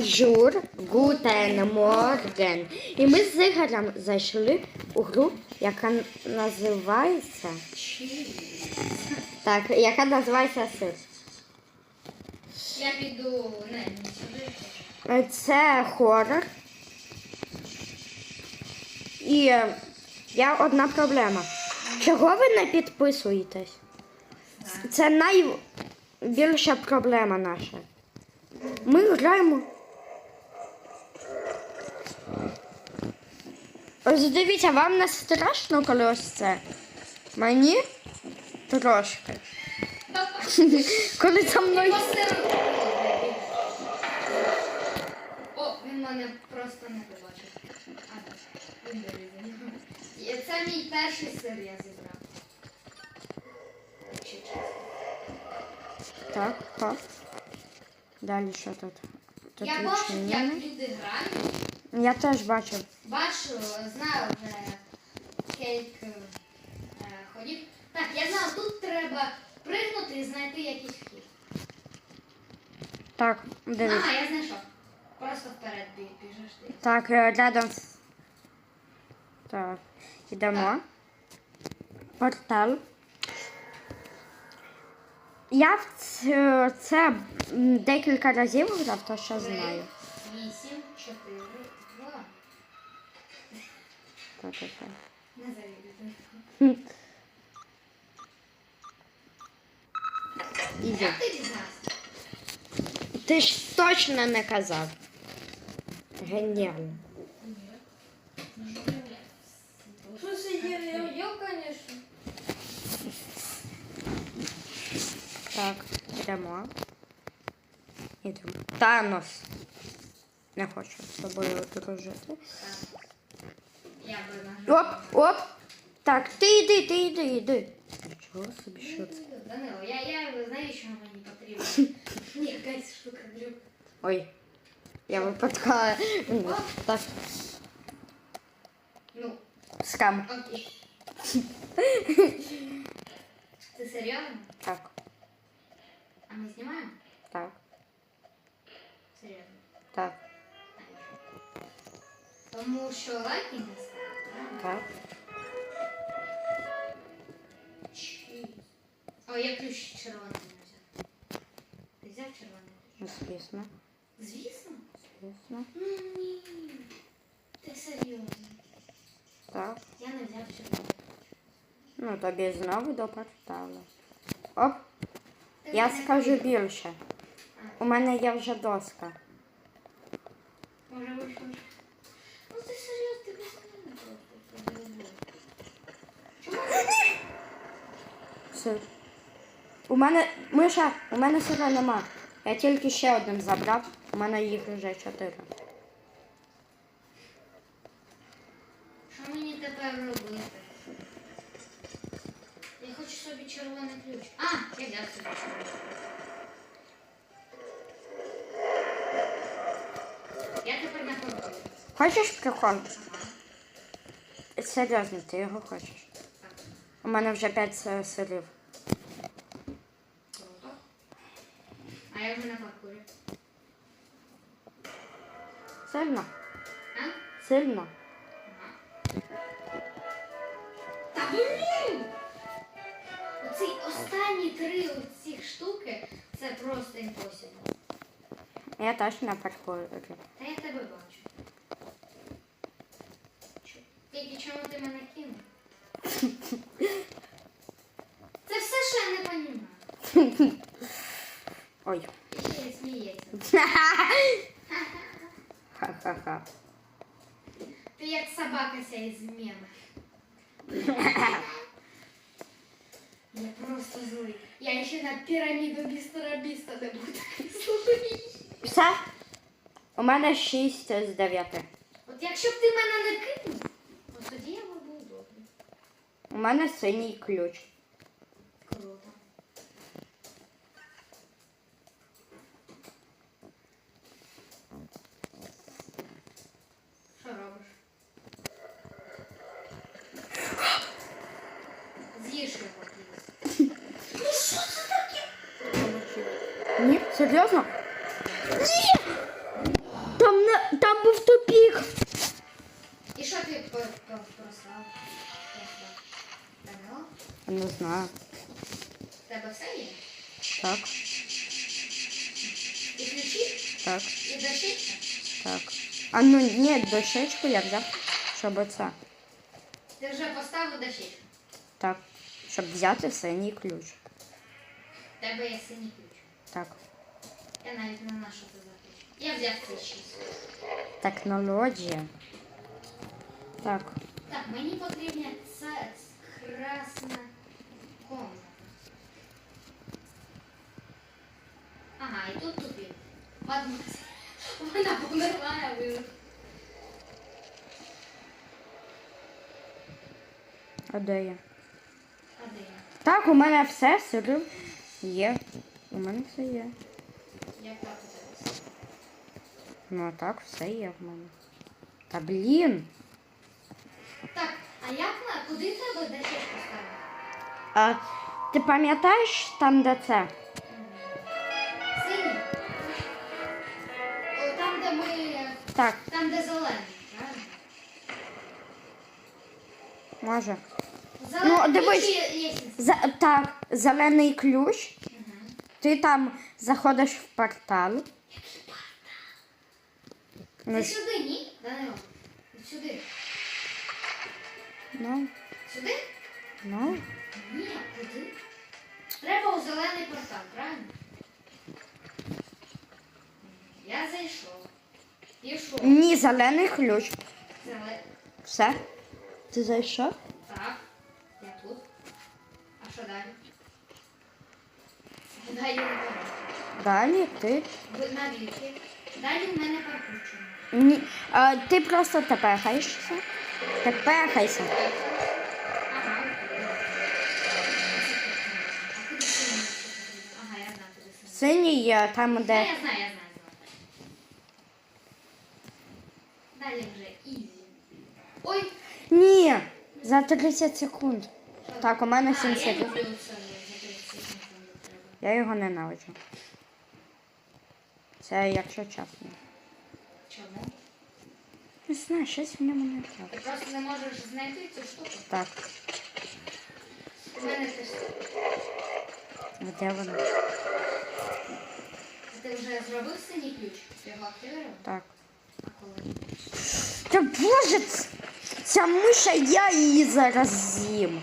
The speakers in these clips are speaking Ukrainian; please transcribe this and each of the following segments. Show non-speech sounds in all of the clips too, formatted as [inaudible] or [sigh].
Жур, Гутен Морген. І ми з Ігорем зайшли у гру, яка називається. Так, яка називається Сир. Я піду не, не сюди. Це хорор. І є одна проблема. Чого ви не підписуєтесь? Це найбільша проблема наша. Ми граємо. Ось дивіться, вам не страшно, коли ось це? Мені трошки. [laughs] Коли за мною. О, він мене просто не побачив. А, він. Це мій перший сир я зібрав. Так, так. Далі що тут? Тут Я бачу, як люди грають. Я теж бачив. Бачу, знаю вже скільки е, ходів. Так, я знаю, тут треба пригнути і знайти якийсь вхід. Так, дивись. Ага, я знайшов. Просто вперед бі- біжиш ти. Так, е, рядом. з- Так, йдемо. Портал. Я в ц- це м, декілька разів грав, то що знаю. Вісім, чотири, два. Так, так, так. Не завідуйте. Хм. Іди. Як ти дізнався? Ти ж точно не казав. Геніально. Що сидів? Я, звісно. Так, йдемо. Йдемо. Танос. Не хочу з тобою дружити. Я би нажав. Оп, оп. Так, ти йди, ти йди, йди. Нічого собі, що це? Данило, я, я знаю, що мені потрібно. Якась штука дрюк. Ой. Я випадкова. Ну, Так, Ну, скам. окей. [laughs] Ти серйозно? Так, А ми знімаємо? так, Серйозно. так, Тому що лайки не ставили. так. Чи- О, я ключ червоний не взяв. Ти взяв червоний? Ну, звісно, Звісно. звісно. Ну ні. Ти серйозно. Так. Я не взяв червоний. Ну, тобі знову до порталу. Оп, Ти я мене скажу більше. У мене є вже доска. Може вийшло. Ну ти серйозно, ти без мене просто подивив. Чому? Все. У мене Миша, у мене сира нема. Я тільки ще один забрав. У мене їх вже чотири. Що мені тепер робити? Я хочу собі червоний ключ. А, я взяв собі червоний ключ. Я тепер на кораблі. Хочеш прикол? Серйозно, ти його хочеш? У мене вже п'ять сирів. А я вже на паркурі. Сильно? А? Сильно? Та блін! Оці останні три оці штуки це просто імпосібл. Я теж на паркурі. Та я тебе бачу. Чо- Тільки чому ти мене кинув? [laughs] Це все, я не розумію. [laughs] Ой. Ха-ха-ха. Ти як собака ся із мема. Я просто злий. Я ще на піраміду містера Біста не буду. Злий. Все? У мене шість з дев'яти. От якщо б ти мене не кинув, то тоді я був добрий. У мене синій ключ. так, і дощечка. так. А ну ні, дощечку я взяв, щоб оце. Ти вже поставив дощечку. Так. Щоб взяти синій ключ. В тебе є синій ключ. Так. Я навіть не знаю, що це за ключ. Я взяв цей шість. Технологія. Так. Так, мені потрібна ця красна комната. Ага, і тут тупик. Мадмуз. Вона померла, я вижу. А де я? А де я? Так, у мене все сири є. У мене все є. Як так тебе? Ну а так, все є в мене. Та блін. Так, а як на куди треба дощечку ставити? А ти пам'ятаєш там, де це? Так, Там, де зелений, правильно? може. Зелений Ну, дивись. ключ є- є. За, так, зелений ключ. Ти там заходиш в портал. Ну, Ти ж- сюди, ні? Данило? Сюди. ну, Сюди? ну. Ні, куди? Треба у зелений портал, правильно? Я зайшов. Пішов. Ні, зелений ключ. Зеле... Все. Ти зайшов? Так, я тут. А що далі? Далі не. Далі ти. Навіки. Далі в мене паркучено. Ні. А, ти просто тепехаєшся. Тепехайся. Ага. А я знаю, куди синій. Синій є там, Та де. я знаю, я знаю, знаю. Далі вже ізі. Ой, Ні. За 30 секунд. Так, у мене а, 7 я секунд. люблю це за 30 секунд треба. Я його ненавиджу. Це якщо чесно. Чому? Не знаю, щось в ньому не так. Ти просто не можеш знайти цю штуку. Так, У мене теж. де вона? Ти вже зробив синій ключ? Ти його активував? Так. А коли? Та боже, ця миша, я її зараз з'їм.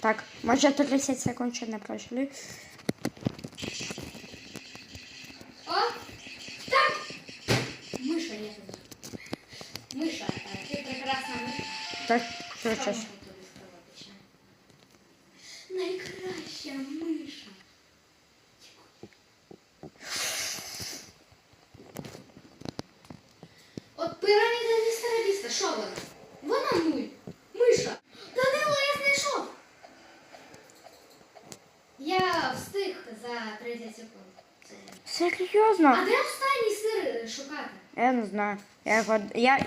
Так може 30 секунд ще не пройшли. О! Так! Миша тут. Миша, ти прекрасна миша. Так, що Що Я встиг за 30 секунд. Це. А Серйозно? де останній сир шукати? Я не знаю. Я його. Я...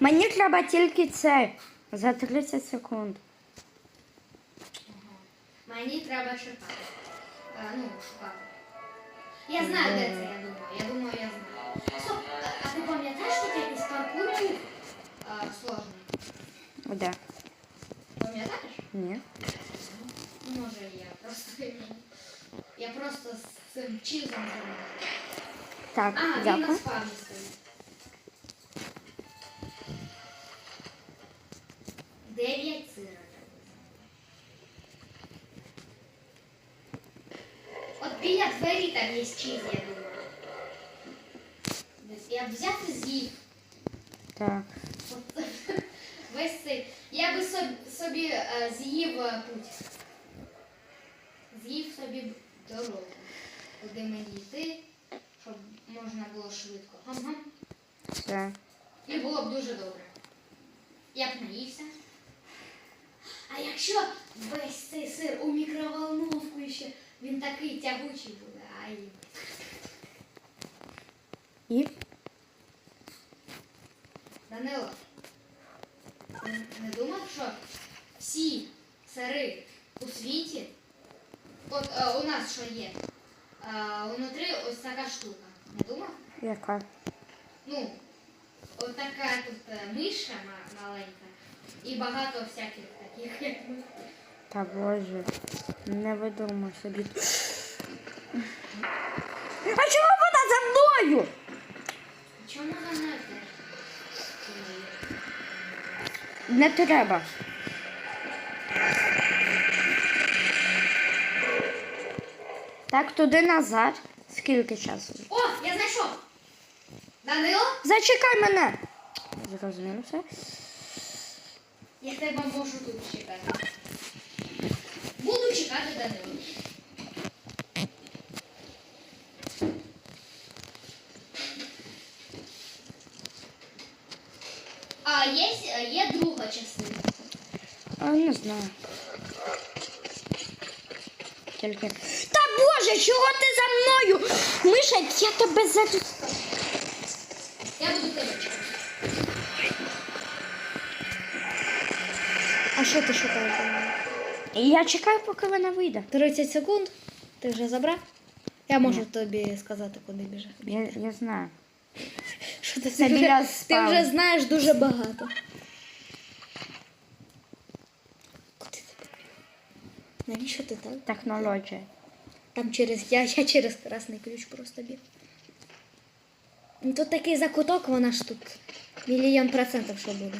Мені треба тільки це. За 30 секунд. Мені треба чекати. А, ну, шукати. Я знаю, де це, я думаю. Я думаю, я знаю. Стоп, а, а ти пам'ятаєш, що ти якийсь паркур був а, сложний? Де? Пам'ятаєш? Ні. Ну, Може, я просто. [laughs] Я просто з цим чізом займаюся. Так, А, він дякую. на спавні стоїть. Дев'ять сира. От біля двері там є чіз, я думаю. Десь Я б взяв і з'їв. Так. От, [laughs] Весь цей. Я би собі, собі е, з'їв е, путь. Дорогу. Куди мені йти, щоб можна було швидко. Гам-гам. Все. І було б дуже добре. Я б наївся. А якщо весь цей сир у мікроволновку ще, він такий тягучий буде. Ай. І Данило, ти не думав, що всі сири у світі, от е, у нас що є, е, внутрі ось така штука. Не думав? яка? Ну, отака тут е, миша ма- маленька і багато всяких таких, [laughs] як ми. Та боже, не видумай собі. А чому вона за мною? Чому за мною теж? Не треба. Так, туди назад. Скільки часу? О, я знайшов! Данило, Зачекай мене. Зрозуміло все. я тебе можу тут чекати. Буду чекати Данило. А є, є друга частина. А, не знаю. Тільки. Боже, чого ти за мною? Миша, я тебе зараз. Я буду тебе. А що ти шукаєш? Я чекаю, поки вона вийде. 30 секунд. Ти вже забрав? Я можу тобі сказати, куди біжи. Я, я знаю. Що ти, Це біля вже, ти вже знаєш дуже багато. Куди ти? Навіщо ти так? Технологія. Там через я, я через красний ключ просто біг. Ну, Тут такий закуток, вона ж тут мільйон процентів що буде.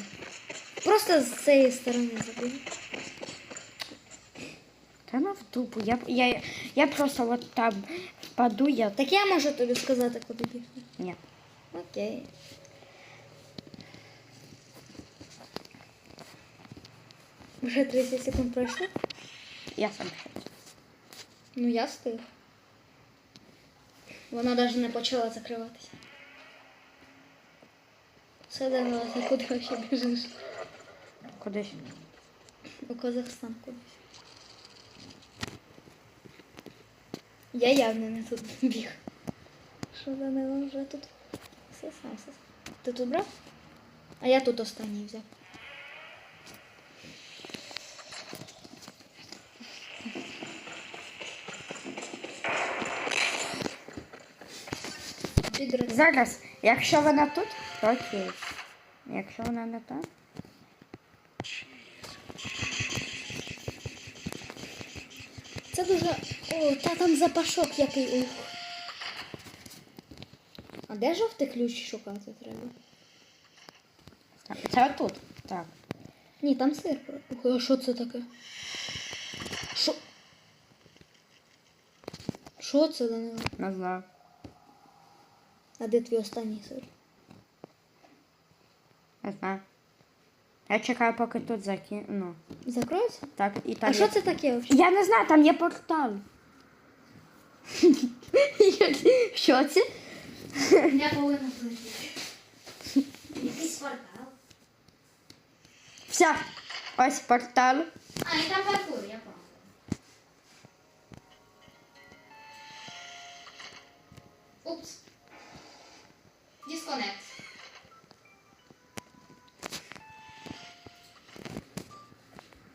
Просто з цієї сторони забіг. Та ну в тупу. Я, я, я просто от там впаду, я. Так я можу тобі сказати, куди бігти. Ні. Окей. Вже 30 секунд пройшло? Я сам ще. Ну я встиг. Вона навіть не почала закриватися. Все Данила, ти куди ще біжиш? Кудись. У Казахстан кудись. Я явно не тут біг. Що Данила вже тут? Все сам, все сам. Ти тут брав? А я тут останній взяв. Підраз. Зараз, якщо вона тут, то окей. Якщо вона не там. Це дуже. О, та там запашок який. Ух. А де жовтий ключ шукати треба? Це отут. Так. Ні, там сир. Ух, а що це таке? Що? Що це Данило? Не знаю. А де твій останній сир? Не знаю. Я чекаю, поки тут закину. Ну, Закроється? так, і там. А що є- це таке взагалі? Я не знаю, там є портал. [laughs] Що це? Я повинна пройти. Якийсь портал. Все. Ось портал. А, і там паркур, я пам'ятаю. Упс. Дисконект.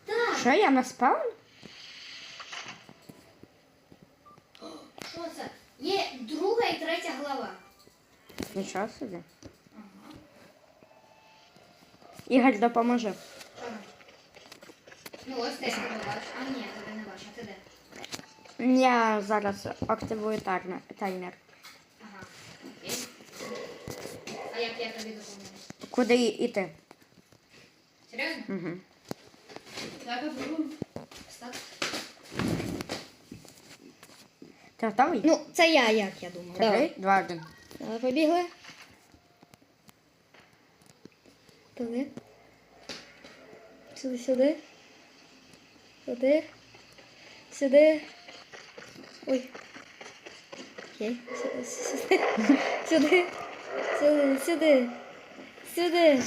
Так, Що я на спаун? що це? Є друга і третя глава. Нічого собі. Ага. Ігор, допоможи. Що? Ну ось ти тебе бачиш. А ні, тебе не бачу. А ти де? Я зараз активую таймер. таймер. Ага. Окей. А як я тобі допоможу? Куди йти? Серйозно? Угу. Давай попробуємо. Ти готовий? Ну, це я, як я думаю. Три, Давай. два, один. Давай побігли. Туди. Сюди, сюди. Туди. Сюди. Ой. Окей. [laughs] Сюди. Сюди. Сюди. Сюди. Сюди.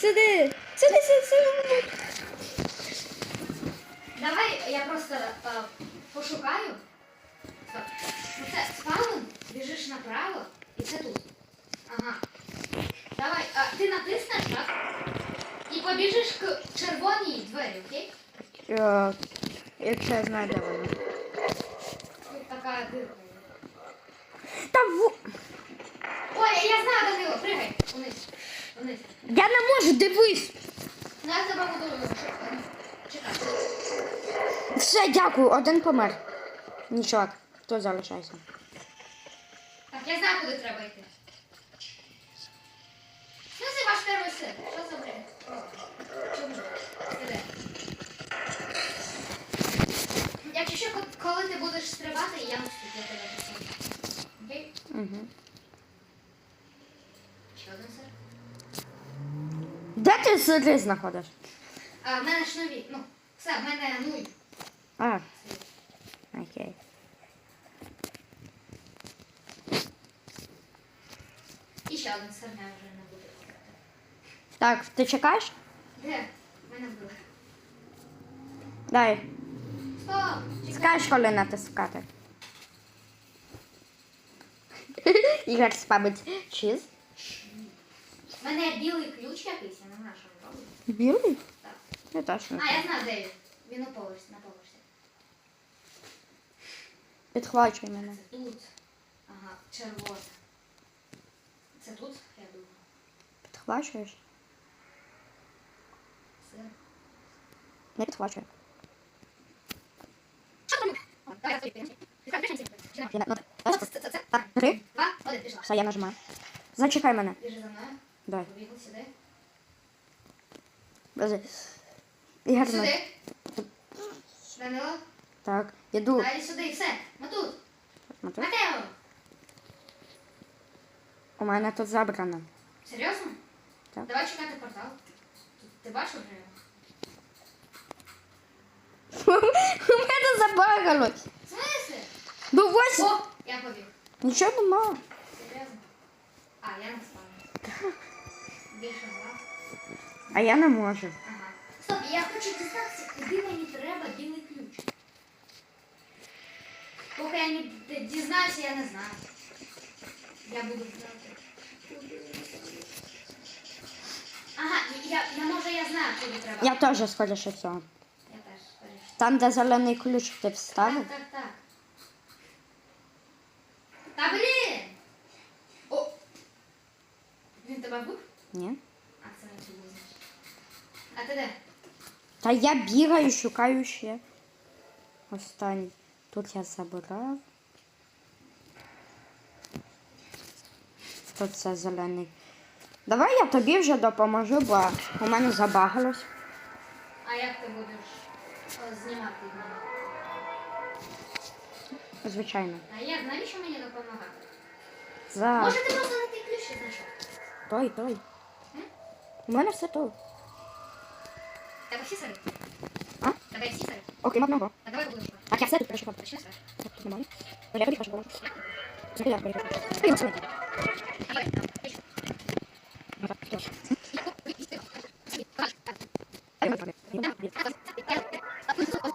Сюди. Сюди, сюди, сюди. Давай я просто е, пошукаю. Оце спаун, біжиш направо і це тут. Ага. Давай, а, ти натиснеш, так? І побіжиш к червоній двері, окей? Е, Якщо я знаю. Тут така дирка. є. Та в... Ой, я знаю, Данило, пригай. Униз. Вниз. Я не можу, дивись. Ну, я буду чекати. Все, дякую, один помер. Нічого, хто залишайся. Так, я знаю, куди треба йти. Що це ваш перший син? Що за бред? Чому? Іде. Якщо що, коли ти будеш стрибати, я наступ, я тебе. Окей? Угу. Ще один сир. Де ти сири знаходиш? А, в мене ж нові. Ну, все, в мене нуль. А, окей. І ще один сир я вже не буду. Так, ти чекаєш? Де? В мене вбили. Дай. Стоп! Чекай. Скажеш, коли натискати. [laughs] Ігор спабить чиз. В мене білий ключ якийсь, я не знаю, що він робить. Білий? Так. Я точно. А, я знаю, де він. Він у поверсі, на поверсі. Підхвачуй мене. Це тут. Ага, червона. Це тут, я думаю. Підхвачуєш? Це. Не підхвачуй. Давай, я не- ну, це, це, це. Так, три. Два, один, пішла. Все, я нажимаю. Зачекай мене. Біжи за мною. Дай. Сюди. Ігор, ну, Сюди. Данило. Так, іду. Далі сюди, все. Ми тут. Матео. У мене тут забрано. Серйозно? Так. Давай чекати портал. Ти бачив вже? У мене забагалось. В смысле? Ну ось. О, я побіг. Нічого нема. Серйозно? А, я не спав. Більше два. А я не можу. Ага. Стоп, я хочу дізнатися, куди мені треба білий ключ. Поки я не дізнаюся, я не знаю. Я буду знати. Ага, я, я може я знаю, куди треба. Я теж скоріше всього. Я теж скоріше. Там, де зелений ключ ти Так, вставив. так, так. Та блін! О! Він тебе вбив? Ні. А це не значить. А ти де? Та я бігаю, шукаю ще. Останній. Тут я забрав. Тут це зелений. Давай я тобі вже допоможу, бо у мене забагалось. А як ти будеш знімати мене? Звичайно. А як, навіщо мені допомагати? За Може ти просто не той ключ знайшов? той, той. М? У мене все тут. Тебе всі сири? А? Тебе всі сири? Окрім одного. А давай будемо. Так, я все тут перешукав. Почни сири. Так, тут нормально. Ну, я тобі кажу, Смотри, я перешукав. Ти його сьогодні. Ну, так, що? Я знаю. Я не знаю. Я буду шукати.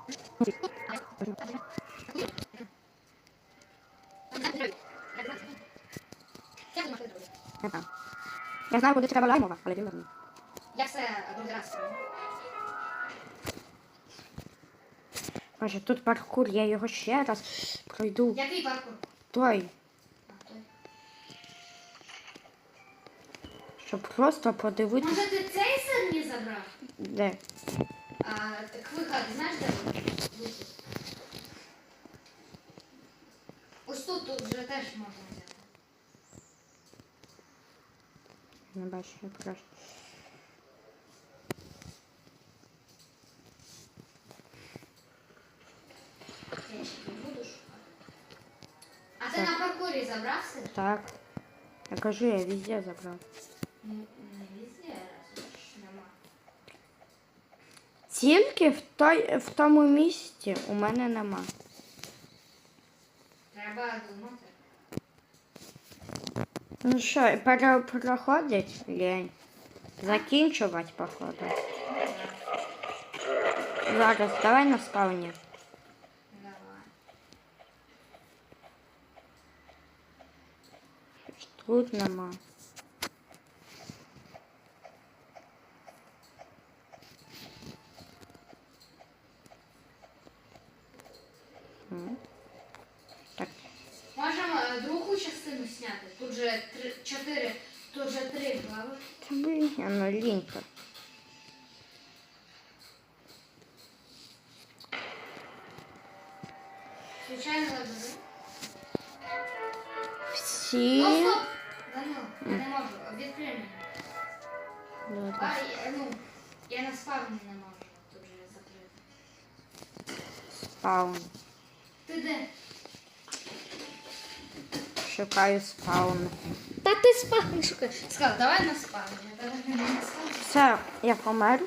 Не знаю. Я знаю, куди треба лаймова, але він вернув. Боже, тут паркур, я його ще раз пройду. Який паркур? Той, щоб просто подивитися, Може ти цей сир мені забрав? де. А, так виход, знаєш, де вихід? Ось тут, тут вже теж можна взяти. Не бачу, я краще. Так. Я кажу, я везде забрав. Ну, Не везде, раз ж нема. Тільки в, той, в тому місці у мене нема. Треба думати. Ну що, пере, переходить лень. Закінчувати, походу. Зараз, давай на спавні. Тут нема. М. Так, Можемо е, другу частину зняти. Тут же три, чотири Тут вже три глави. Та блін, ну лінька. Звичайно лабіринт. Всі. Я не можу. Відкрий мені. А, я, ну, я на спавні не можу. Тут же закрито. Спаун. Ти де? Шукаю спаун. Та ти спав не шукай. Сказав, давай на спавні. Давай не на спавні. Все, я помер.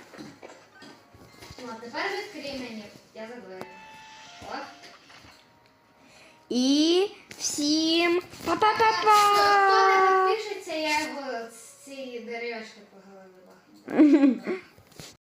Ну, а тепер відкрий мені. Я заглаю. От. І всім Хто не па-па-па-па! підпишеться, я його з цієї дерев'яшки по голові бахну. [laughs]